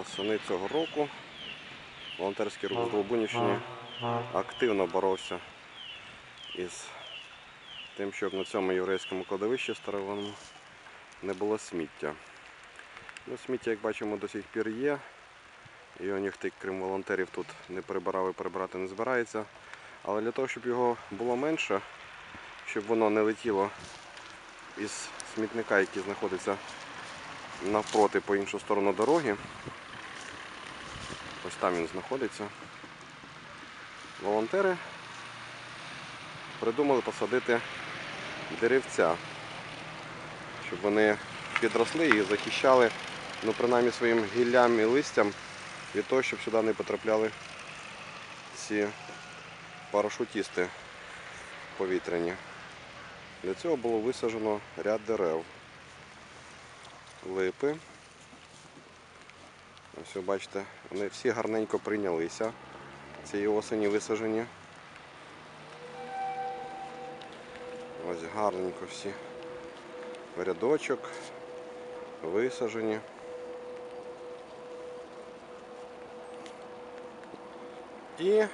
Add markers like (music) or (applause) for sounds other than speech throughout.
восени цього року волонтерський рух з Долбунівщини активно боровся із тим, щоб на цьому єврейському кладовищі старовинному не було сміття. Ну, сміття, як бачимо, до сих пір є. Його ніхто, крім волонтерів, тут не прибирав і прибирати не збирається. Але для того, щоб його було менше, щоб воно не летіло із смітника, який знаходиться навпроти по іншу сторону дороги. Ось там він знаходиться. Волонтери придумали посадити деревця, щоб вони підросли і захищали, ну принаймні своїм гіллям і листям від того, щоб сюди не потрапляли ці парашутісти повітряні. Для цього було висаджено ряд дерев. Липи. Ось ви бачите, вони всі гарненько прийнялися. Цієї осені висаджені. Ось гарненько всі. Рядочок висаджені. І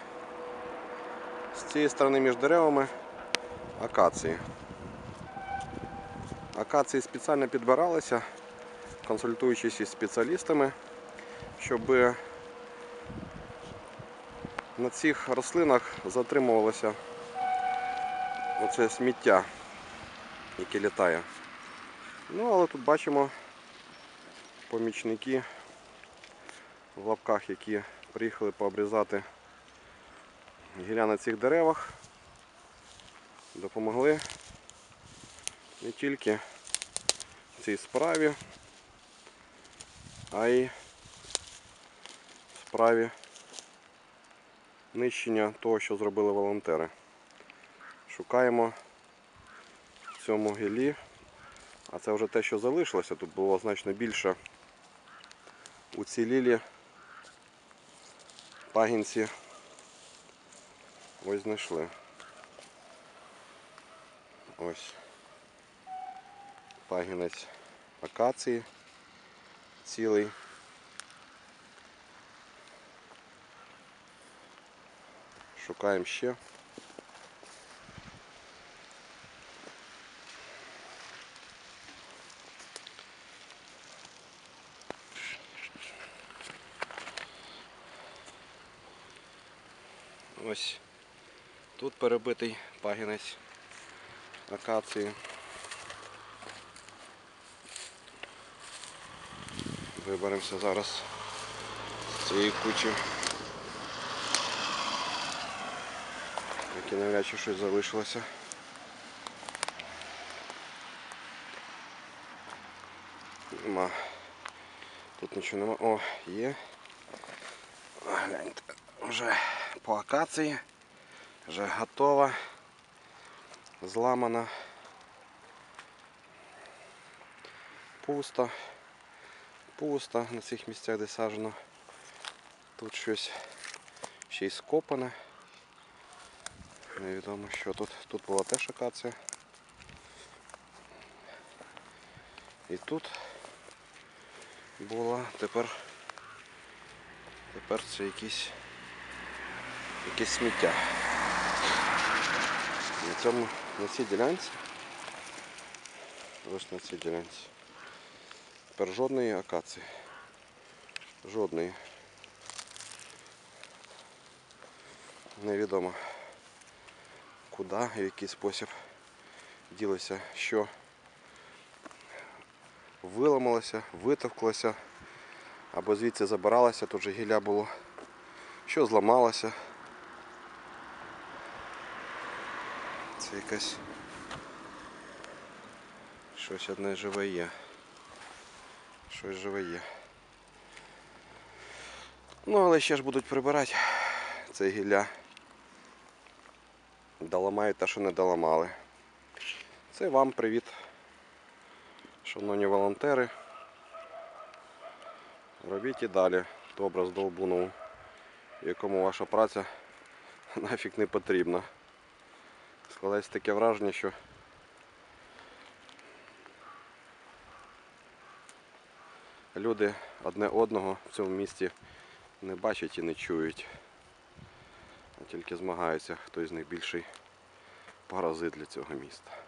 з цієї сторони між деревами акації. Акації спеціально підбиралися, консультуючись із спеціалістами, щоб на цих рослинах затримувалося оце сміття, яке літає. Ну, але тут бачимо помічники в лапках, які приїхали пообрізати гілля на цих деревах, допомогли не тільки цій справі, а й справі нищення того, що зробили волонтери. Шукаємо в цьому гіллі, а це вже те, що залишилося, тут було значно більше уцілілі пагінці ось знайшли. Ось пагінець акації цілий. Шукаємо ще. Ось тут перебитий пагінець акації. Виберемося зараз з цієї кучі. Які навряд чи щось залишилося. Нема. Тут нічого нема. О, є. Гляньте, вже по акації. Вже готова. Зламана. Пусто. Пусто на цих місцях, де саджено. Тут щось ще й скопане. Невідомо що тут. Тут була теж акація. І тут була тепер тепер це якісь якесь сміття. На цьому на цій ділянці. Ось на цій ділянці. Тепер жодної акації. Жодної. Невідомо куди в який спосіб ділося, що виламалося, витовклося, або звідси забиралося, тут же гілля було, що зламалося. Це якась щось одне живе є. Щось живе є. Ну, але ще ж будуть прибирати це гілля. Доламають те, що не доламали. Це вам привіт, шановні волонтери. Робіть і далі добре з Долбунову, якому ваша праця (laughs) нафіг не потрібна. Складається таке враження, що люди одне одного в цьому місті не бачать і не чують, тільки змагається, хто із них більший паразит для цього міста.